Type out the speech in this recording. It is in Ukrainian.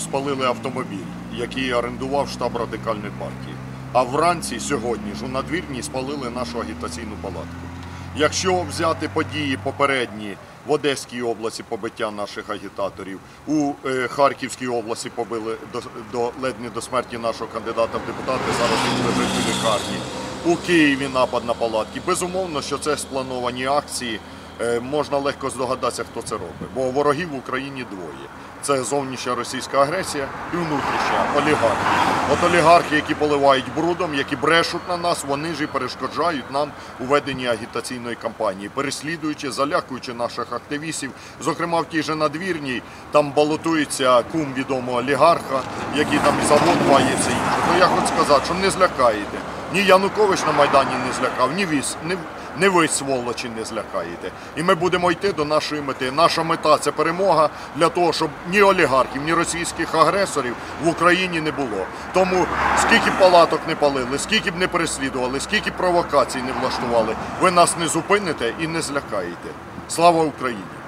спалили автомобіль, який орендував штаб радикальної партії. А вранці сьогодні ж у надвірні спалили нашу агітаційну палатку. Якщо взяти події попередні в Одеській області побиття наших агітаторів, у е, Харківській області побили до, до ледь не до смерті нашого кандидата в депутати, зараз він лежить у лікарні. У Києві напад на палатки. Безумовно, що це сплановані акції. Е, Можна легко здогадатися, хто це робить, бо ворогів в Україні двоє. Це зовнішня російська агресія і внутрішня олігархи. От олігархи, які поливають брудом, які брешуть на нас, вони ж і перешкоджають нам у веденні агітаційної кампанії, переслідуючи, залякуючи наших активістів. Зокрема, в тій же надвірній там балотується кум відомого олігарха, який там і завод має інше. То я хочу сказати, що не злякаєте. Ні Янукович на Майдані не злякав, ні віз, ні, не ви, сволочі, не злякаєте. І ми будемо йти до нашої мети. Наша мета це перемога для того, щоб ні олігархів, ні російських агресорів в Україні не було. Тому скільки б палаток не палили, скільки б не переслідували, скільки провокацій не влаштували, ви нас не зупините і не злякаєте. Слава Україні!